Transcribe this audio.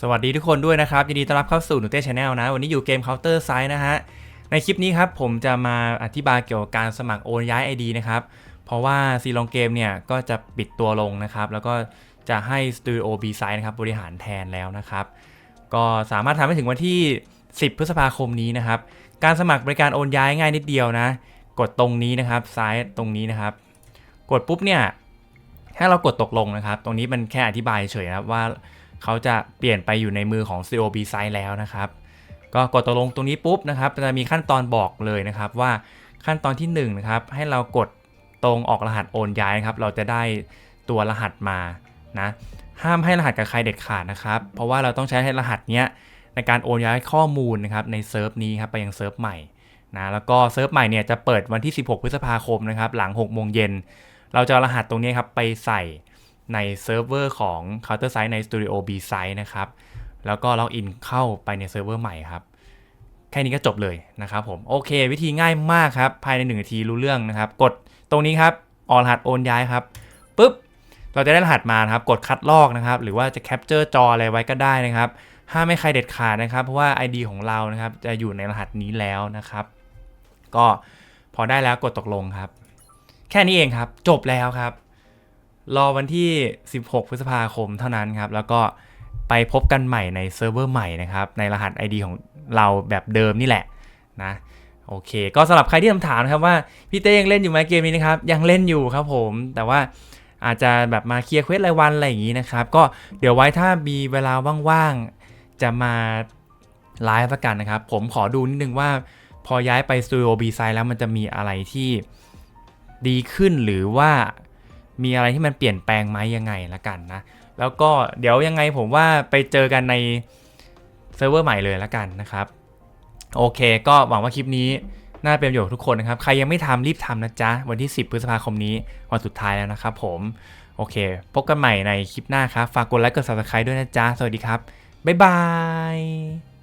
สวัสดีทุกคนด้วยนะครับ ยินดีต้อนรับเข้าสู่หนูเต้ชาแนลนะ วันนี้อยู่เกม Counter Side นะฮะ ในคลิปนี้ครับ ผมจะมาอธิบายเกี่ยวกับการสมัครโอนย้าย ID นะครับ เพราะว่าซีลองเกมเนี่ย ก็จะปิดตัวลงนะครับ แล้วก็จะให้ Studio B Side นะครับ บริหารแทนแล้วนะครับ ก็สามารถทำให้ถึงวันที่ 10 พฤษภาคมนี้นะครับ การสมัครบริการโอนย้ายง่ายนิดเดียวนะ กดตรงนี้นะครับซ้ายตรงนี้นะครับ กดปุ๊บเนี่ยให้เรากดตกลงนะครับ ตรงนี้มันแค่อธิบายเฉยนะครับว่า เขาจะเปลี่ยนไปอยู่ในมือของ COB Site แล้วนะครับ ก็กดตกลงตรงนี้ปุ๊บนะครับจะมีขั้นตอนบอกเลยนะครับว่าขั้นตอนที่1นงนะครับให้เรากดตรงออกรหัสโอนย้ายนะครับเราจะได้ตัวรหัสมานะห้ามให้รหัสกับใครเด็ดขาดนะครับ เพราะว่าเราต้องใช้ให้รหัสเนี้ยในการโอนย้ายข้อมูลนะครับในเซิร์ฟนี้ครับไปยังเซิร์ฟใหม่นะแล้วก็เซิร์ฟใหม่เนี่ยจะเปิดวันที่ 16 พฤษภาคมนะครับหลัง 6 โมงเย็น เราจะรหัสตรงนี้ครับไปใส่ ในเซิร์ฟเวอร์ของ Counter Site ใน Studio B Site นะครับ แล้วก็ล็อกอินเข้าไปในเซิร์ฟเวอร์ใหม่ครับ แค่นี้ก็จบเลยนะครับผม โอเค วิธีง่ายมากครับ ภายใน1นาทีรู้เรื่องนะครับ กดตรงนี้ครับออรหัสโอนย้ายครับปุ๊บ เราจะได้รหัสมานะครับ กดคัดลอกนะครับ หรือว่าจะแคปเจอร์จออะไรไว้ก็ได้นะครับห้ามไม่ใครเด็ดขาดนะครับ เพราะว่า ID ของเรานะครับ จะอยู่ในรหัสนี้แล้วนะครับ ก็พอได้แล้วกดตกลงครับ แค่นี้เองครับ จบแล้วครับ รอวันที่ 16 พฤษภาคมเท่านั้นครับ แล้วก็ไปพบกันใหม่ในเซิร์ฟเวอร์ใหม่นะครับ ในรหัส ID ของเราแบบเดิมนี่แหละนะโอเค ก็สำหรับใครที่คำถามนะครับว่า พี่เต้ยังเล่นอยู่ไหมเกมนี้นะครับ ยังเล่นอยู่ครับผม แต่ว่าอาจจะแบบมาเคลียร์เควสรายวันอะไรอย่างนี้นะครับ ก็เดี๋ยวไว้ถ้ามีเวลาว่างๆ จะมาไลฟ์ละกันนะครับ ผมขอดูนิดนึงว่า พอย้ายไป Studio B Side แล้วมันจะมีอะไรที่ดีขึ้นหรือว่า มีอะไรที่มันเปลี่ยนแปลงไหมยังไงละกันนะ แล้วก็เดี๋ยวยังไงผมว่าไปเจอกันในเซิร์ฟเวอร์ใหม่เลยละกันนะครับ โอเค ก็หวังว่าคลิปนี้น่าเป็นประโยชน์กับทุกคนนะครับ ใครยังไม่ทำรีบทำนะจ๊ะ วันที่ 10 พฤษภาคมนี้วันสุดท้ายแล้วนะครับผม โอเค พบกันใหม่ในคลิปหน้าครับ ฝากกดไลค์กด subscribe ด้วยนะจ๊ะ สวัสดีครับ บ๊ายบาย